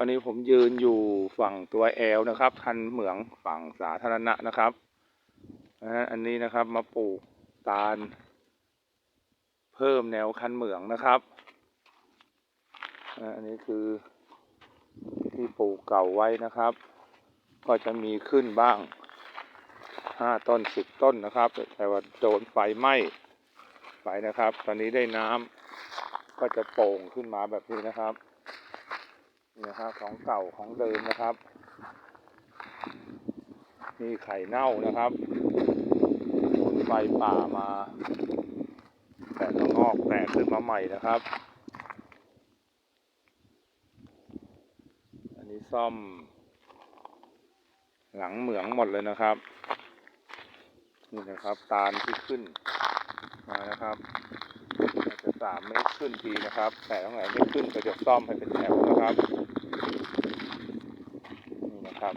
วันนี้ผมยืนอยู่ฝั่งตัวแอลนะครับคันเหมืองฝั่งสาธารณะนะครับอันนี้นะครับมาปลูกตาล เพิ่มแนวคันเหมืองนะครับอันนี้คือที่ปลูกเก่าไว้นะครับ ก็จะมีขึ้นบ้างห้าต้นสิบต้นนะครับ แต่ว่าโดนไฟไหม้ไปนะครับ ตอนนี้ได้น้ำก็จะโป่งขึ้นมาแบบนี้นะครับ นี่นะครับของเก่าของเดิมนะครับ มีไข่เน่านะครับโดนไฟป่ามา แต่ก็งอกแตกขึ้นมาใหม่นะครับ อันนี้ซ่อม หลังเหมืองหมดเลยนะครับ นี่นะครับตาลที่ขึ้นมานะครับ สามเมตรขึ้นทีนะครับ แต่ตรงไหนไม่ขึ้นก็จะซ่อมให้เป็นแถวนะครับ นี่นะครับ